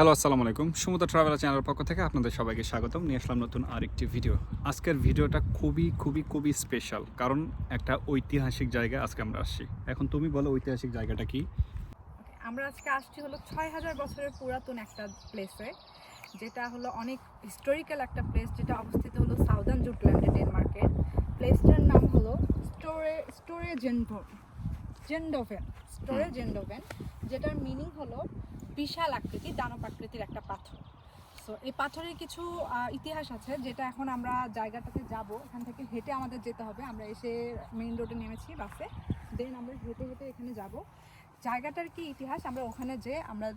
Hello আসসালামু আলাইকুম। সমুদ্র ট্রাভেল চ্যানেলের পক্ষ থেকে আপনাদের সবাইকে স্বাগতম। নিয়ে আসলাম নতুন আরেকটি ভিডিও। আজকের ভিডিওটা খুবই খুবই খুবই স্পেশাল কারণ একটা ঐতিহাসিক জায়গায় আজকে আমরা আসছি। এখন তুমি বলো ঐতিহাসিক জায়গাটা কি? আমরা আজকে আসছি হলো ছয় হাজার বছরের পুরাতন একটা প্লেসে যেটা হলো অনেক হিস্টোরিক্যাল একটা প্লেস যেটা অবস্থিত হলো সাউদার্ন জুটল্যান্ডে ডেনমার্কে প্লেসটার নাম হলো স্টোরে স্টোরে জেনভো জেন্ডোভেন স্টোরে জেন্ডোভেন যেটার মিনিং হলো বিশাল আকৃতি দানব আকৃতির একটা পাথর। সো এই পাথরের কিছু ইতিহাস আছে, যেটা এখন আমরা জায়গাটাতে যাব। এখান থেকে হেঁটে আমাদের যেতে হবে। আমরা এসে মেইন রোডে নেমেছি বাসে দেন আমরা হেঁটে হেঁটে এখানে যাব। জায়গাটার কি ইতিহাস? আমরা ওখানে যে আমরা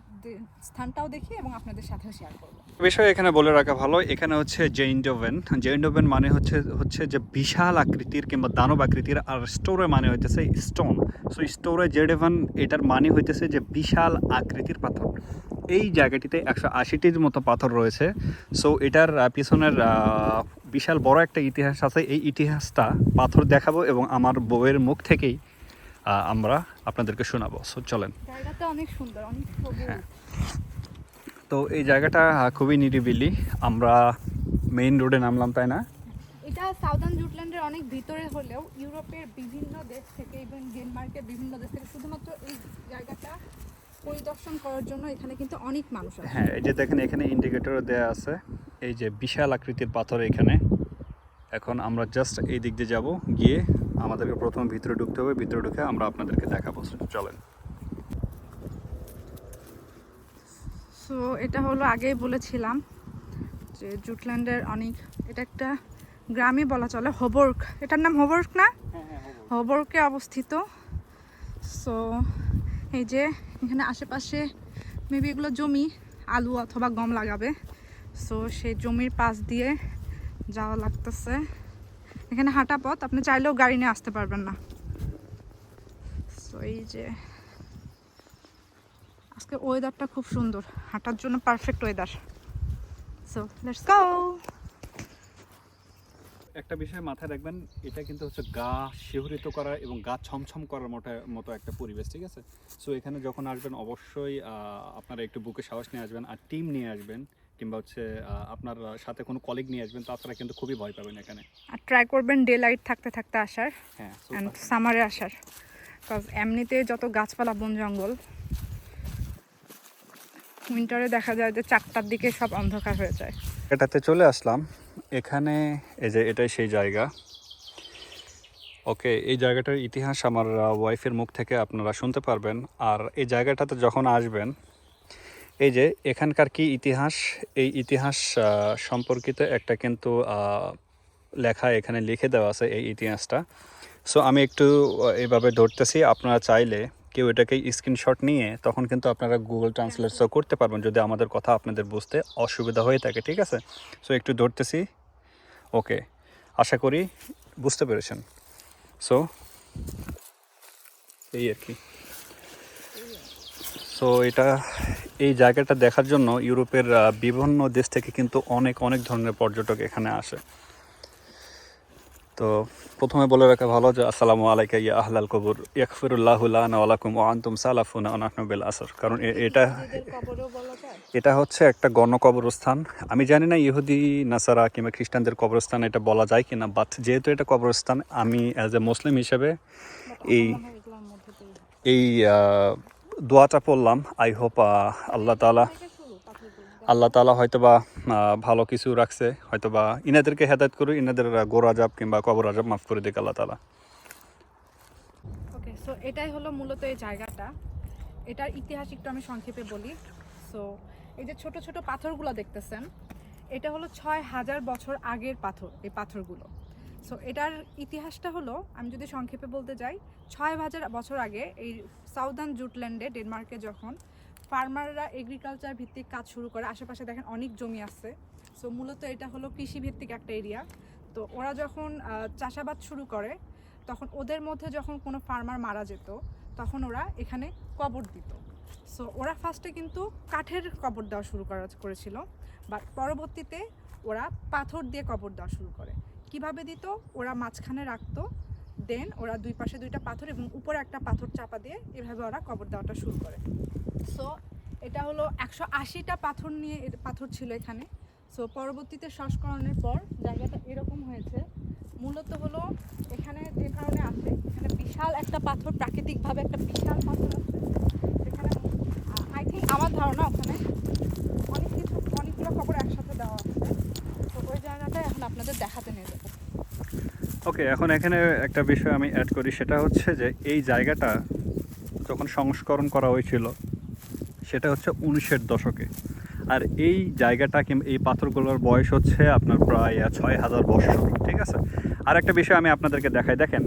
স্থানটাও দেখি এবং আপনাদের সাথেও শেয়ার করব। বিষয় এখানে বলে রাখা ভালো, এখানে হচ্ছে জেইন্ডোভেন জেইন্ডোভেন মানে হচ্ছে হচ্ছে যে বিশাল আকৃতির কিংবা দানব আকৃতির, আর স্টোরে মানে হইতেছে স্টোন। সো স্টোরে জেডেভেন এটার মানে হইতেছে যে বিশাল আকৃতির পাথর। এই জায়গাটিতে একশো আশিটির মতো পাথর রয়েছে। সো এটার পিছনের বিশাল বড় একটা ইতিহাস আছে। এই ইতিহাসটা পাথর দেখাবো এবং আমার বউয়ের মুখ থেকেই আমরা আপনাদেরকে শোনাবো। সো চলেন। জায়গাটা অনেক সুন্দর অনেক হ্যাঁ। তো এই জায়গাটা খুবই নিরিবিলি। আমরা মেইন রোডে নামলাম তাই না? এটা সাউদার্ন জুটল্যান্ডের অনেক ভিতরে হলেও ইউরোপের বিভিন্ন দেশ থেকে এবং ডেনমার্কের বিভিন্ন দেশ থেকে শুধুমাত্র এই জায়গাটা পরিদর্শন করার জন্য এখানে কিন্তু অনেক মানুষ আসে। হ্যাঁ এই যে দেখেন এখানে ইন্ডিকেটরও দেওয়া আছে। এই যে বিশাল আকৃতির পাথর এখানে। এখন আমরা জাস্ট এই দিক দিয়ে যাব গিয়ে আমাদেরকে প্রথম ভিতরে ঢুকতে হবে ভিতরে ঢুকে আমরা আপনাদেরকে দেখাবো। চলেন। সো এটা হলো আগেই বলেছিলাম যে জুটল্যান্ডের অনেক এটা একটা গ্রামই বলা চলে হোবর্ক। এটার নাম হোবর্ক না? হোবর্কে। অবস্থিত। সো এই যে এখানে আশেপাশে মেবি এগুলো জমি আলু অথবা গম লাগাবে। সো সেই জমির পাশ দিয়ে যাওয়া লাগতেছে। এখানে হাঁটা পথ, আপনি চাইলেও গাড়ি নিয়ে আসতে পারবেন না। এই যে, আজকে ওয়েদারটা খুব সুন্দর। হাঁটার জন্য perfect weather so let's go একটা বিষয় মাথায় রাখবেন, এটা কিন্তু হচ্ছে গা শিহরিত করা এবং গা ছমছম করার মতো মতো একটা পরিবেশ, ঠিক আছে? সো এখানে যখন আসবেন, অবশ্যই আপনারা একটু বুকে সাহস নিয়ে আসবেন আর টিম নিয়ে আসবেন। কিংবা হচ্ছে আপনার সাথে কোনো কলিগ নিয়ে আসবেন তাছাড়া কিন্তু খুবই ভয় পাবেন এখানে। আর ট্রাই করবেন ডে লাইট থাকতে থাকতে আসার হ্যাঁ অ্যান্ড সামারে আসার। বিকজ এমনিতে যত গাছপালা বন জঙ্গল উইন্টারে দেখা যায় যে চারটার দিকে সব অন্ধকার হয়ে যায়। এটাতে চলে আসলাম। এখানে এই যে এটাই সেই জায়গা। ওকে এই জায়গাটার ইতিহাস আমার ওয়াইফের মুখ থেকে আপনারা শুনতে পারবেন। আর এই জায়গাটাতে যখন আসবেন এই যে এখানকার কি ইতিহাস? এই ইতিহাস সম্পর্কিত একটা কিন্তু লেখা এখানে লিখে দেওয়া আছে এই ইতিহাসটা। সো আমি একটু আহ, এইভাবে ধরতেছি আপনারা চাইলে কেউ এটাকে স্ক্রিনশট নিয়ে তখন কিন্তু আপনারা গুগল ট্রান্সলেটসও করতে পারবেন যদি আমাদের কথা আপনাদের বুঝতে অসুবিধা হয়ে থাকে ঠিক আছে? সো একটু ধরতেছি। ওকে আশা করি বুঝতে পেরেছেন। সো এই আর কি। সো এটা এই জায়গাটা দেখার জন্য ইউরোপের বিভিন্ন দেশ থেকে কিন্তু অনেক অনেক ধরনের পর্যটক এখানে আসে। তো প্রথমে বলে রাখা ভালো যে, আসসালামু আলাইকা ইয়া আহলাল কবুর ইয়াকফিরুল্লাহু লানা ওয়া লাকুম ওয়া আনতুম সালাফুনা নাহনু আসর। কারণ এটা এটা হচ্ছে একটা গণকবরস্থান। আমি জানি না ইহুদি, নাসারা কিংবা খ্রিস্টানদের কবরস্থান এটা বলা যায় কিনা বাট যেহেতু এটা কবরস্থান, আমি অ্যাজ এ মুসলিম হিসেবে এই এই দোয়াটা পড়লাম আই হোপ আল্লাহ তালা আল্লাহ তালা হয়তো বা ভালো কিছু রাখছে হয়তো বা ইনাদেরকে হেদায়ত করে ইনাদের গোর আজাব কিংবা কবর আজাব মাফ করে দিক আল্লাহ তালা ওকে সো এটাই হলো মূলত এই জায়গাটা। এটার ইতিহাস একটু আমি সংক্ষেপে বলি। সো এই যে ছোট ছোট পাথরগুলো দেখতেছেন, এটা হলো ছয় হাজার বছর আগের পাথর, এই পাথরগুলো। সো এটার ইতিহাসটা হলো, আমি যদি সংক্ষেপে বলতে যাই, ছয় হাজার বছর আগে এই সাউদার্ন জুটল্যান্ডে ডেনমার্কে যখন ফার্মাররা এগ্রিকালচার ভিত্তিক কাজ শুরু করে, আশেপাশে দেখেন অনেক জমি আছে। সো মূলত এটা হলো কৃষি ভিত্তিক একটা এরিয়া তো, ওরা যখন চাষাবাদ শুরু করে, তখন ওদের মধ্যে যখন কোনো ফার্মার মারা যেত, তখন ওরা এখানে কবর দিত। সো ওরা ফার্স্টে কিন্তু কাঠের কবর দেওয়া শুরু করা করেছিল বাট পরবর্তীতে ওরা পাথর দিয়ে কবর দেওয়া শুরু করে। কীভাবে দিত? ওরা মাঝখানে রাখতো। দেন ওরা দুই পাশে দুইটা পাথর এবং উপরে একটা পাথর চাপা দিয়ে এভাবে ওরা কবর দেওয়াটা শুরু করে। সো এটা হলো একশো আশিটা পাথর নিয়ে পাথর ছিল এখানে। সো পরবর্তীতে সংস্করণের পর জায়গাটা এরকম হয়েছে। মূলত হলো এখানে যে কারণে আছে, এখানে বিশাল একটা পাথর, প্রাকৃতিকভাবে একটা বিশাল পাথর আছে। যেখানে আই থিঙ্ক আমার ধারণা ওখানে অনেক কিছু অনেকগুলো খবর একসাথে দেওয়া আছে তো ওই জায়গাটা এখন আপনাদের দেখাতে নিয়ে যাব ওকে এখন এখানে একটা বিষয় আমি অ্যাড করি, সেটা হচ্ছে যে এই জায়গাটা যখন সংস্করণ করা হয়েছিল, সেটা হচ্ছে উনিশের দশকে। আর এই জায়গাটা কিংবা এই পাথরগুলোর বয়স হচ্ছে আপনার প্রায় ছয় হাজার বছর, ঠিক আছে? আর একটা বিষয় আমি আপনাদেরকে দেখাই, দেখেন।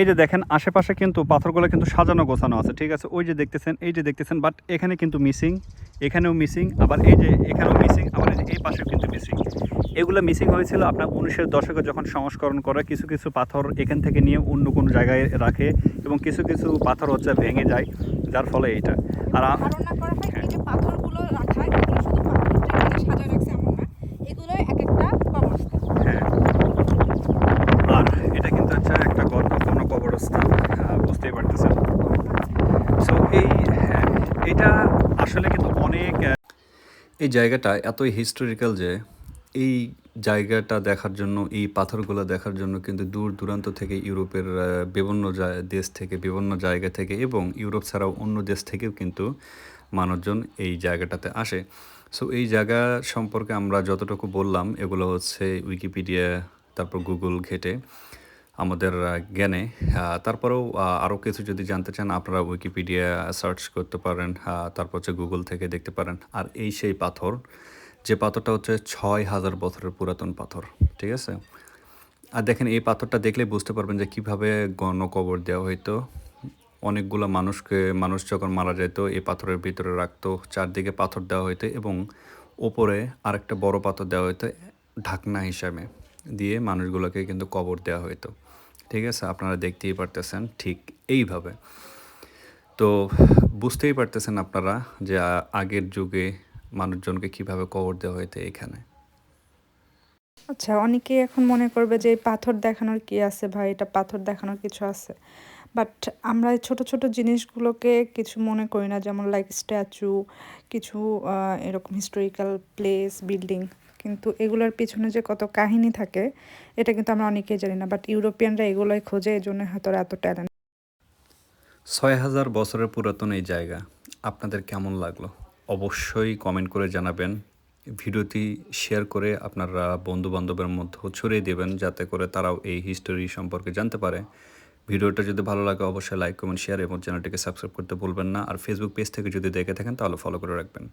এই যে দেখেন, আশেপাশে কিন্তু পাথরগুলো কিন্তু সাজানো গোছানো আছে, ঠিক আছে? ওই যে দেখতেছেন, এই যে দেখতেছেন বাট এখানে কিন্তু মিসিং এখানেও মিসিং আবার এই যে এখানেও মিসিং আবার এই যে এই পাশেও কিন্তু মিসিং এগুলো মিসিং হয়েছিল আপনার উনিশের দশকে যখন সংস্করণ করে, কিছু কিছু পাথর এখান থেকে নিয়ে অন্য কোনো জায়গায় রাখে এবং কিছু কিছু পাথর হচ্ছে ভেঙে যায়, যার ফলে এইটা। আর আ- ধারণা করা হয় এই যে পাথরগুলো রাখা এগুলো শুধু পাথরটা এখানে সাজায় রাখছে এমন না এগুলো এক একটা কবরস্থান হ্যাঁ আর এটা কিন্তু হচ্ছে একটা গর্ভপূর্ণ কবরস্থান আহ, বুঝতেই পারতেছেন সো এই হ্যাঁ, এটা আসলে কিন্তু অনেক আহ, এই জায়গাটা এতই হিস্টোরিক্যাল যে এই জায়গাটা দেখার জন্য, এই পাথরগুলো দেখার জন্য কিন্তু দূর দূরান্ত থেকে ইউরোপের বিভিন্ন দেশ থেকে, বিভিন্ন জায়গা থেকে এবং ইউরোপ ছাড়াও অন্য দেশ থেকেও কিন্তু মানুষজন এই জায়গাটাতে আসে। সো এই জায়গা সম্পর্কে আমরা যতটুকু বললাম, এগুলো হচ্ছে উইকিপিডিয়া তারপর গুগল ঘেটে। আমাদের জ্ঞানে। তারপরেও আরও কিছু যদি জানতে চান, আপনারা উইকিপিডিয়া সার্চ করতে পারেন তারপর হচ্ছে গুগল থেকে দেখতে পারেন। আর এই সেই পাথর, যে পাথরটা হচ্ছে ছয় হাজার বছরের পুরাতন পাথর, ঠিক আছে? আর দেখেন, এই পাথরটা দেখলে বুঝতে পারবেন যে কীভাবে গণকবর দেওয়া হইতো। অনেকগুলো মানুষকে, মানুষ যখন মারা যেত এই পাথরের ভিতরে রাখতো, চারদিকে পাথর দেওয়া হইতো এবং ওপরে আরেকটা বড় পাথর দেওয়া হইতো, ঢাকনা হিসাবে দিয়ে মানুষগুলোকে কিন্তু কবর দেওয়া হইতো। ঠিক আছে? আপনারা দেখতেই পারতেছেন ঠিক এইভাবে। তো বুঝতেই পারতেছেন আপনারা যে আগের যুগে মানুষজনকে কীভাবে কবর দেওয়া হইতো এখানে। আচ্ছা অনেকে এখন মনে করবে যে এই পাথর দেখানোর কি আছে ভাই? এটা পাথর দেখানোর কিছু আছে। বাট আমরা এই ছোট ছোট জিনিসগুলোকে কিছু মনে করি না। যেমন লাইক স্ট্যাচু কিছু এরকম হিস্টোরিক্যাল প্লেস বিল্ডিং কিন্তু এগুলোর পিছনে যে কত কাহিনী থাকে, এটা কিন্তু আমরা অনেকেই জানি না বাট ইউরোপিয়ানরা এগুলোই খোঁজে, এই জন্য হয়তো এত ট্যালেন্ট ছয় হাজার বছরের পুরাতন এই জায়গা, আপনাদের কেমন লাগল? অবশ্যই কমেন্ট করে জানাবেন। ভিডিওটি শেয়ার করে আপনারা বন্ধু বান্ধবের মধ্যে ছড়িয়ে দেবেন, যাতে করে তারাও এই হিস্টোরি সম্পর্কে জানতে পারে। ভিডিওটা যদি ভালো লাগে, অবশ্যই লাইক কমেন্ট শেয়ার এবং চ্যানেলটিকে সাবস্ক্রাইব করতে ভুলবেন না। আর ফেসবুক পেজ থেকে যদি দেখে থাকেন, তাহলে ফলো করে রাখবেন।